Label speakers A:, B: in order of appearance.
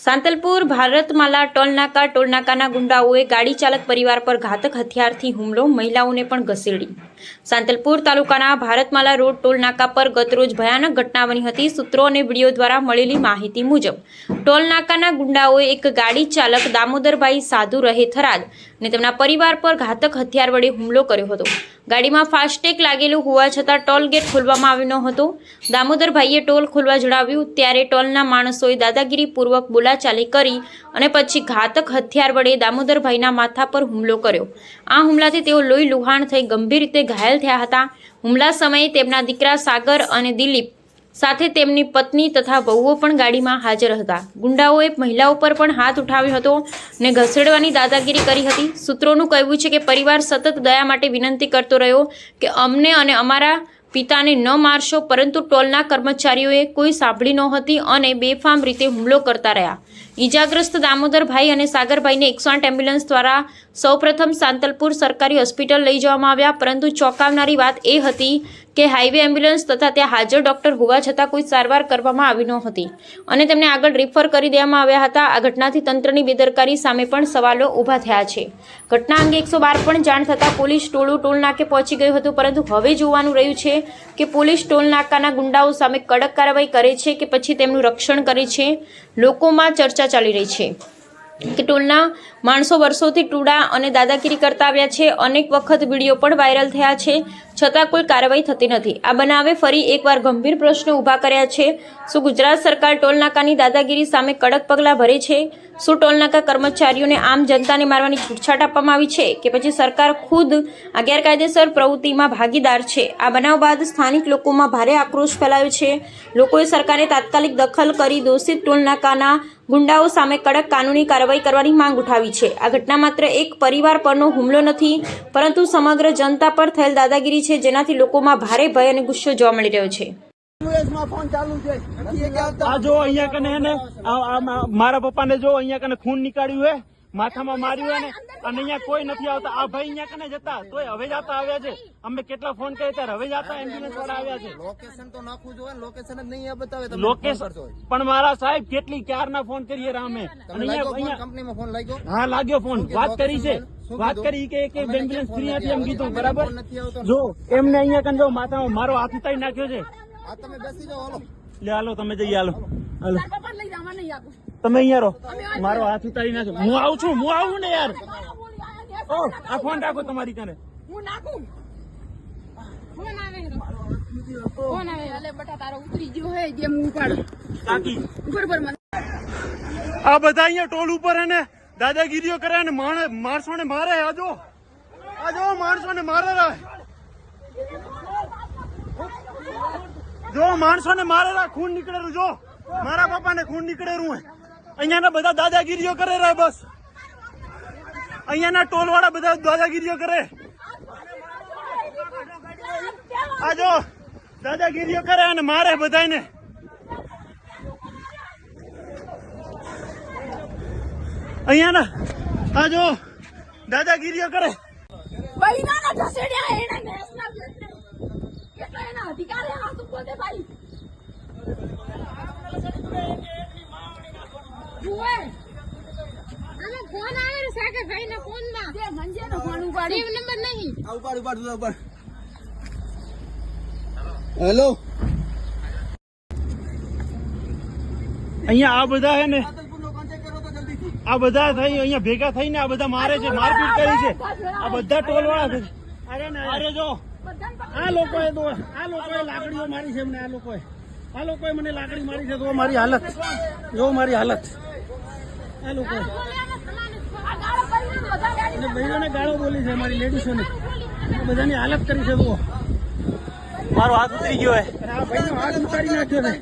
A: સાંતલપુર ભારતમાલા ટોલનાકા ટોલનાકાના ગુંડાઓએ ગાડી ચાલક પરિવાર પર ઘાતક હથિયારથી હુમલો, મહિલાઓને પણ ઘસેડી. સાંતલપુર તાલુકાના ભારતમાલા રોડ ટોલનાકા પર ગતરોજ ભયાનક ઘટના બની હતી. સૂત્રો અને વીડિયો દ્વારા મળેલી માહિતી મુજબ, ટોલનાકાના ગુંડાઓએ એક ગાડી ચાલક દામોદરભાઈ સાધુ રહે થરાદ અને તેમના પરિવાર પર ઘાતક હથિયાર વડે હુમલો કર્યો હતો. ગાડીમાં ફાસ્ટેગ લાગેલું હોવા છતાં ટોલ ગેટ ખોલવામાં આવ્યો ન હતો. દામોદરભાઈએ ટોલ ખોલવા જણાવ્યું, ત્યારે ટોલના માણસોએ દાદાગીરીપૂર્વક બોલાચાલી કરી અને પછી ઘાતક હથિયાર વડે દામોદરભાઈના માથા પર હુમલો કર્યો. આ હુમલાથી તેઓ લોહી લુહાણ થઈ ગંભીર રીતે ઘાયલ થયા હતા. હુમલા સમયે તેમના દીકરા સાગર અને દિલીપ સાથે તેમની પત્ની તથા વહુઓ પણ ગાડીમાં હાજર હતા. ગુંડાઓએ મહિલાઓ પર પણ હાથ ઉઠાવ્યો હતો ને ઘસેડવાની દાદાગીરી કરી હતી. સૂત્રોનું કહેવું છે કે પરિવાર સતત દયા માટે વિનંતી કરતો રહ્યો કે અમને અને અમારા પિતાને ન મારશો, પરંતુ ટોલના કર્મચારીઓએ કોઈ સાંભળી નહોતી અને બેફામ રીતે હુમલો કરતા રહ્યા. ઈજાગ્રસ્ત દામોદરભાઈ અને સાગરભાઈને એકસો આઠ એમ્બ્યુલન્સ દ્વારા સૌપ્રથમ સાંતલપુર સરકારી હોસ્પિટલ લઈ જવામાં આવ્યા, પરંતુ ચોંકાવનારી વાત એ હતી કે હાઈવે એમ્બ્યુલન્સ તથા ત્યાં હાજર ડોક્ટર હોવા છતાં કોઈ સારવાર કરવામાં આવી નહોતી અને તેમને આગળ રિફર કરી દેવામાં આવ્યા હતા. આ ઘટનાથી તંત્રની બેદરકારી સામે પણ સવાલો ઊભા થયા છે. ઘટના અંગે એકસો બાર પણ જાણ થતાં પોલીસ ટોળું ટોલ નાકે પહોંચી ગયું હતું, પરંતુ હવે જોવાનું રહ્યું છે કે પોલીસ ટોલ નાકાના ગુંડાઓ સામે કડક કાર્યવાહી કરે છે કે પછી તેમનું રક્ષણ કરે છે? લોકોમાં ચર્ચા ચાલી રહી છે. કે ટોલના માણસો વર્ષોથી ટુડા અને દાદાગીરી કરતા આવ્યા છે. અનેક વખત વીડિયો પણ વાયરલ થયા છે. છતાં કોઈ કાર્યવાહી થતી નથી. આ બનાવે ફરી એકવાર ગંભીર પ્રશ્નો ઊભા કર્યા છે. શું ગુજરાત સરકાર ટોલનાકાની દાદાગીરી સામે કડક પગલાં ભરે છે? શું ટોલનાકા કર્મચારીઓને આમ જનતાને મારવાની છૂટછાટ આપવામાં આવી છે કે પછી સરકાર ખુદ આ ગેરકાયદેસર પ્રવૃત્તિમાં ભાગીદાર છે? આ બનાવ બાદ સ્થાનિક લોકોમાં ભારે આક્રોશ ફેલાયો છે. લોકોએ સરકારે તાત્કાલિક દખલ કરી દોષિત ટોલનાકાના ગુંડાઓ સામે કડક કાનૂની કાર્યવાહી કરવાની માંગ ઉઠાવી છે. આ ઘટના માત્ર એક પરિવાર પરનો હુમલો નથી પરંતુ સમગ્ર જનતા પર થયેલ દાદાગીરી છે જેનાથી લોકોમાં ભારે ભય અને ગુસ્સો જોવા મળી રહ્યો છે.
B: મારા પપ્પાને જો અહીંયા કને ખૂન નીકાળ્યું હે માથામાં માર્યું હે ને અને અહીંયા કોઈ નથી આવતા. આ ભાઈ અહીંયા કને જતા? તોય હવે જતા આવ્યા છે. અમે કેટલા ફોન કર્યા ત્યારે હવે જતા એમ્બ્યુલન્સ વાળા આવ્યા છે.
C: લોકેશન તો નાખવું જોઈએ લોકેશન જ નહીં બતાવે તમે
B: લોકેશ
C: ફોન કરશો.
B: પણ મારા સાહેબ કેટલી ક્યારના ફોન કરીએ રામે?
C: કંપનીમાં ફોન લાગ્યો
B: હા લાગ્યો ફોન વાત કરી છે. વાત કરી કે એક એમ્બ્યુલન્સ ફ્રી
C: નથી
B: હતી એમ કીધું. બરાબર. જો એમને અહીંયા કને જો માથામાં મારો હાથ ઉતારી નાખ્યો છે.
C: આ તમે બેસી જાઓ હાલો.
B: લે હાલો તમે જઈ હાલો. હાલો.
D: લઈ જવા નહીં આપો.
B: તમે અહીંયા રહો. મારો હાથ ઉતારી નાખો. હું આવું છું હું આવું ને યાર. આ ફોન રાખો તમારી કને.
D: હું નાખું? ફોન આવે ફોન આવે બટા તારો ઉતરી ગયો હે જે હું
B: કાકી.
D: બરોબર મને.
B: આ બધા અહીંયા ટોલ ઉપર હે દાદાગીરીઓ કરે ને માણસો ને મારે આ જો આ જો માણસો ને મારે જો માણસો ને મારે ખૂન નીકળેલું જો. મારા પપ્પા ને ખૂન નીકળેલું હે અહીંયા બધા દાદાગીરીઓ કરે રે બસ. અહીંયાના ટોલ વાળા બધા દાદાગીરીઓ કરે. આ જો, દાદાગીરીઓ કરે અને મારે બધાને અહીંયાના, આ જો, દાદાગીરીઓ કરે.
D: એના અધિકાર હે આ તું બોલે ભાઈ? ફોન આવે ને સાગર ભાઈ ના ફોનમાં તે મંજે નો ફોન ઉપાડી. સેવ નંબર નહીં.
C: આ ઉપાડ ઉપાડ ઉપાડ, ઉપાડ. હેલો.
B: અહીંયા આ બધા હે ને. આ બધા થઈ અહીંયા ભેગા થઈને આ બધા મારે છે મારપીટ કરી છે. આ બધા ટોલ વાળા છે. અરે જો આ લોકોએ તો આ લોકોએ લાકડીઓ મારી છે એમને આ લોકોએ. આ લોકોએ મને લાકડી મારી છે તો મારી હાલત. જો મારી હાલત. આ લોકોએ. અને બહેનોને ગાળો બોલી છે મારી લેડીઝોને બધાની હાલત કરી છે જુઓ. મારો હાથ ઉતરી ગયો હે. આ ભાઈનો હાથ ઉતારી નાખ્યો છે.